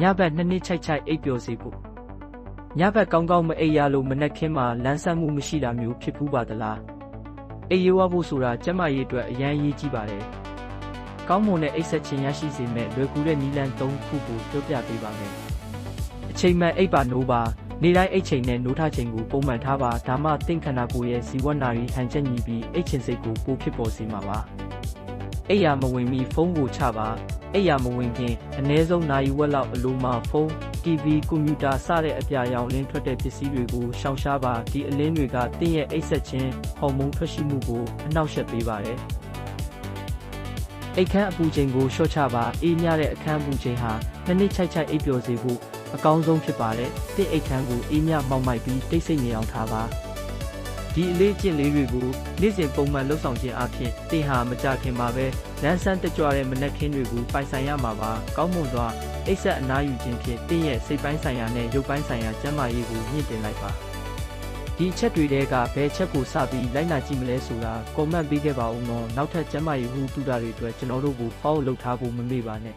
ညဘက်နှစ်နှစ်ချိုက်ချိုက်အိပ်ပျော်စေဖို့ညဘက်ကောင်းကောင်းမအိပ်ရလို့မနှက်ခင်းမှာလန်းဆန်းမှုမရှိတာမျိုးဖြစ်ဘူးပါသလားအိပ်ရဝဖို့ဆိုတာကျန်းမာရေးအတွက်အရန်အရေးကြီးပါတယ်ကောင်းမွန်တဲ့အိပ်ဆက်ခြင်းရရှိစေမဲ့လွယ်ကူတဲ့နည်းလမ်း၃ခုကိုပြောပြပေးပါမယ်အချိန်မှန်အိပ်ပါနိုးပါနေ့တိုင်းအိတ်ချိန်နဲ့နိုးထချိန်ကိုပုံမှန်ထားပါဒါမှတင့်ခန္ဓာကိုယ်ရဲ့ဇီဝနာရီဟန်ချက်ညီပြီးအိတ်ချင်စိတ်ကိုပိုဖြစ်ပေါ်စေမှာပါအိယာမဝင်မီဖုန်းကိုချပါ အိယာမဝင်ခင်အနည်းဆုံးနာရီဝက်လောက်အလိုမှာဖုန်း TV ကွန်ပျူတာစတဲ့အပြာရောင်လင်းထွက်တဲ့ပစ္စည်းတွေကိုရှောင်ရှားပါဒီအလင်းတွေကတင့်ရဲ့အိတ်ဆက်ခြင်းဟော်မုန်းထွက်ရှိမှုကိုအနှောက်အယှက်ပေးပါတယ်အိတ်ခမ်းအပူချိန်ကိုလျှော့ချပါအေးမြတဲ့အခန်းအပူချိန်ဟာနှစ်နှစ်ချိုက်ချိုက်အိပ်ပျော်စေဖို့အကောင်းဆုံးဖြစ်ပါတယ်။တစ်အိတ်ခမ်းကိုအေးမြမောက်မိုက်ပြီးတိတ်ဆိတ်နေအောင်ထားပါ။ ဒီအလေးကျင့်လေးတွေကိုနေ့စဉ်ပုံမှန်လုပ်ဆောင်ခြင်းအပြင်တင်ဟာမကြခင်မှာပဲလန်းဆန်းတကြွတဲ့မနက်ခင်းတွေကိုပိုင်ဆိုင်ရမှာပါ။ကောင်းမွန်စွာအိတ်ဆက်အနားယူခြင်းဖြင့်တင်ရဲ့စိတ်ပိုင်းဆိုင်ရာနဲ့ရုပ်ပိုင်းဆိုင်ရာကျန်းမာရေးကိုမြင့်တင်လိုက်ပါ။ဒီအချက်တွေတဲကဘယ်ချက်ကိုစပြီးလိုက်နာကြည့်မလဲဆိုတာကွန်မန့်ပေးခဲ့ပါဦးနော်နောက်ထပ်ကျမ်းမာရေးဟူတူတာတွေအတွက်ကျွန်တော်တို့ကို follow လုပ်ထားဖို့မမေ့ပါနဲ့